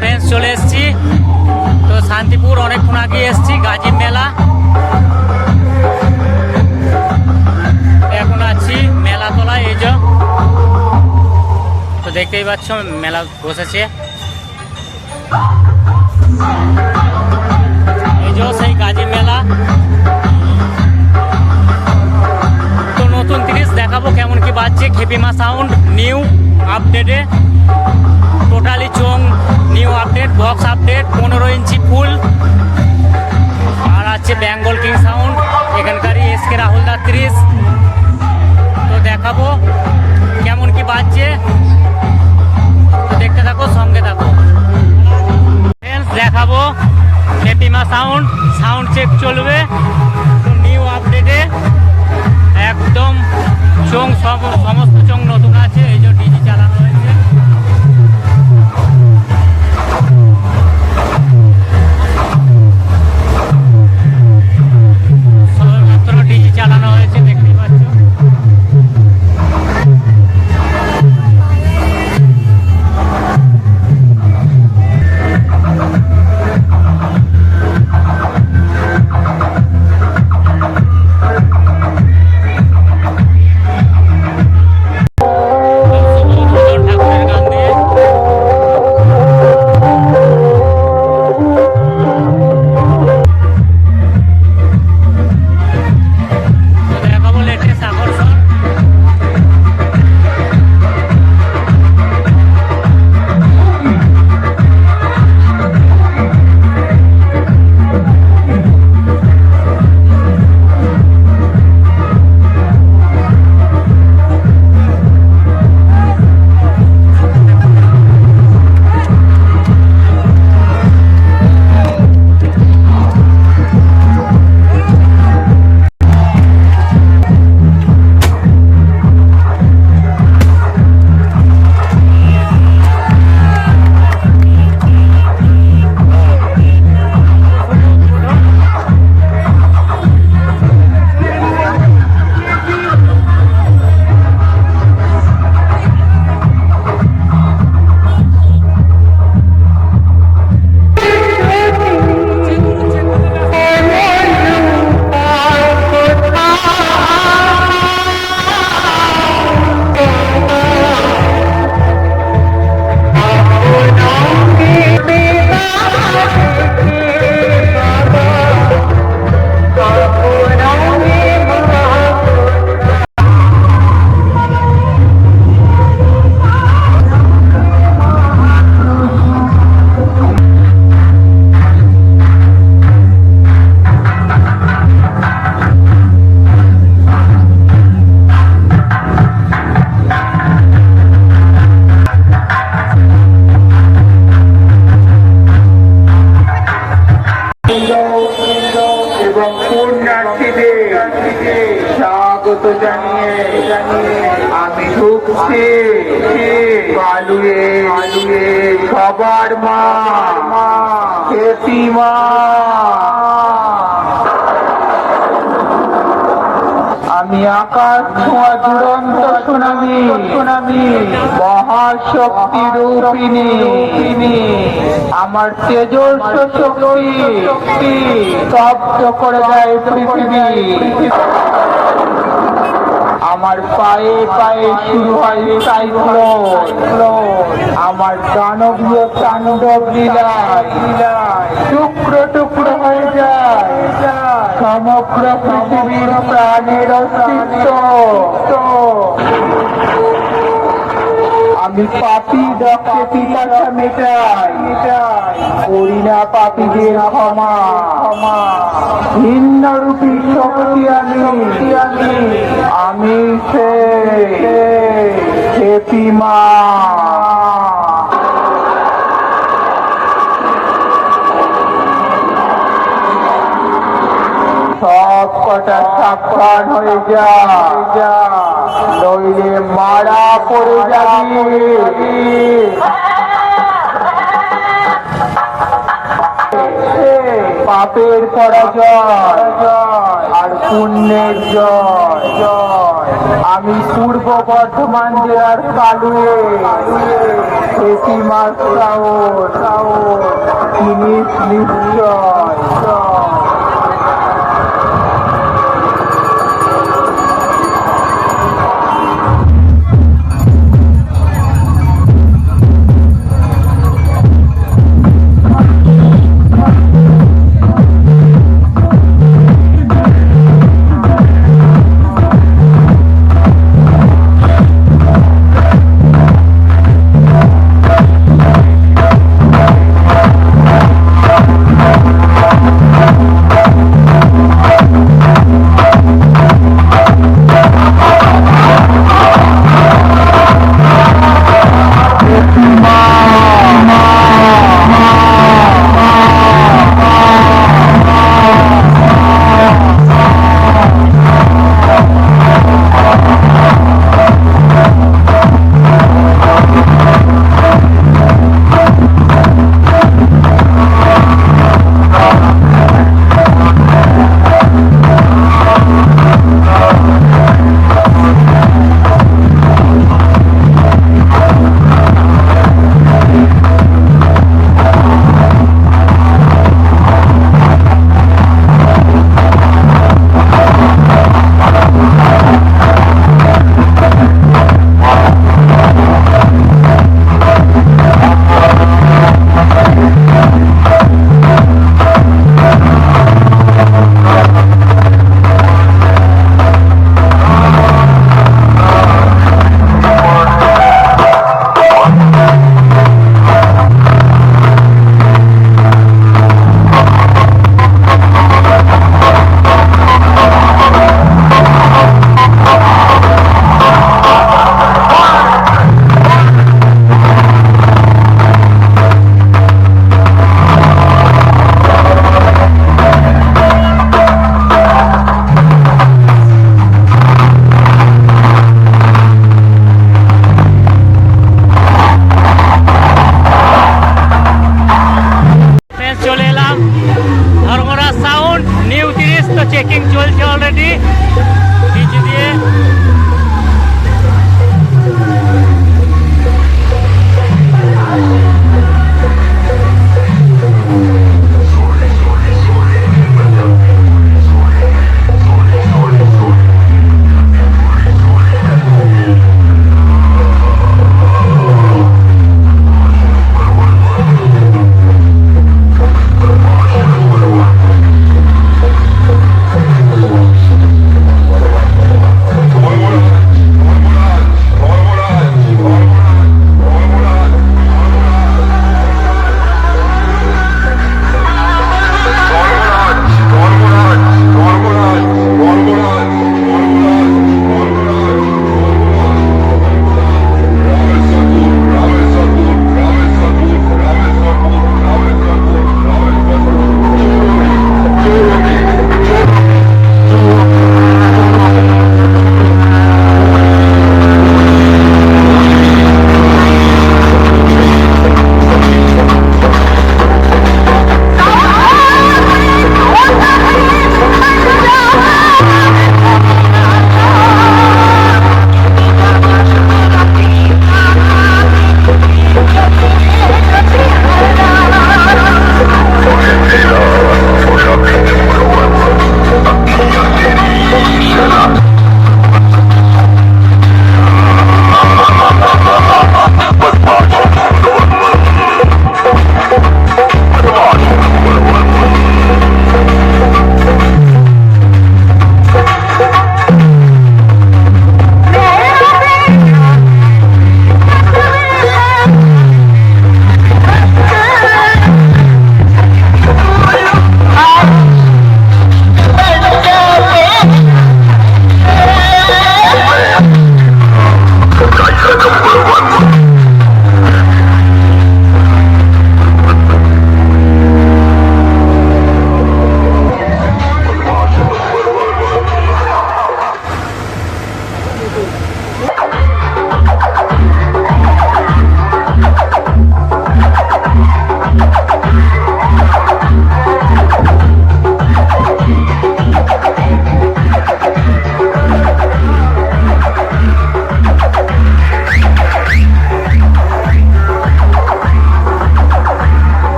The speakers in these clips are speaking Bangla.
ফ্রেন্ডস চলে এসেছি। তো শান্তিপুর অনেকক্ষণ আগে এসেছি, গাজীর মেলা। এখন আছি মেলা তলায়, এই যে। তো দেখতেই পাচ্ছ, মেলা বসেছে। এই সেই গাজীর মেলা। তো নতুন জিনিস দেখাবো কেমন কি বাজছে। খেপিমা সাউন্ড নিউ আপডেটে নিউ আপডেট বক্স আপডেট পনেরো ইঞ্চি ফুল আর আছে বেঙ্গল কিং সাউন্ড এখানকারই এস কে রাহুল দা ত্রিশ তো দেখাবো কেমন কি বাজছে। তো দেখতে থাকো, সঙ্গে থাকো। দেখাবো নেপিমা সাউন্ড সাউন্ড চেক চলবে। আমি আকাশ ছোঁয়া দুরন্ত সুনামি। সুনামি মহাশক্তি রূপিণী। আমার তেজস্ব শক্তি শক্তি স্তব্ধ করে দেয় পৃথিবী। আমার পায়ে পায়ে শুরু হয় সাইক্লোন আমার দানবীয় তাণ্ডব লীলায় লীলায়। টুকরো টুকরো সমগ্র পৃথিবীর প্রাণের অস্তিত্ব। আমি পাপি রক্তে পিপাসা মেটাই। করি না পাপীদের ক্ষমা। ক্ষমা ভিন্ন রূপী শক্তি আমি। আমি আমি সে মা সব কটা সাবধান হয়ে যা। নইলে মারা পড়ে যাবি। পাপের পরাজয় আর পুণ্যের জয়। জয় আমি পূর্ব বর্ধমান জেলার কালুয়ে। সেটি মাস জিনিস নিশ্চয়।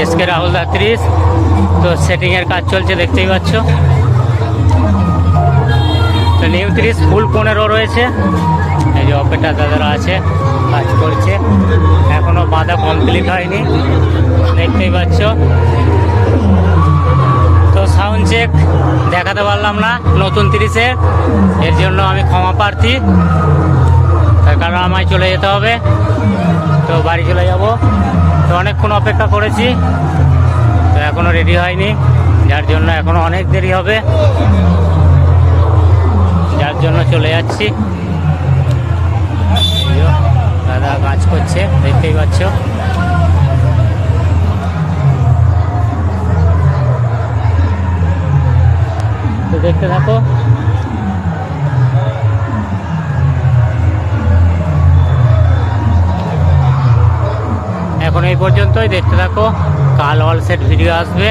সাউন্ড এস কে রাহুল দাত্রিস তো সেটিংয়ের কাজ চলছে, দেখতেই পাচ্ছ। তো নিউ তিরিশ ফুল পনেরো রয়েছে। এই যে অপেটা দাদারা আছে, কাজ করছে। এখনও বাঁধা কমপ্লিট হয়নি। দেখতেই পাচ্ছ। তো সাউন্ড চেক দেখাতে পারলাম না নতুন তিরিশের। এর জন্য আমি ক্ষমা প্রার্থী। তার কারণ আমায় চলে যেতে হবে। তো বাড়ি চলে যাব। তো অনেকক্ষণ অপেক্ষা করেছি, তো এখনও রেডি হয়নি, যার জন্য এখনও অনেক দেরি হবে। যার জন্য চলে যাচ্ছি। দাদা কাজ করছে, দেখতেই পাচ্ছ। তো দেখতে থাকো। এখন এই পর্যন্তই। দেখতে থাকো কাল অল সেট ভিডিও আসবে।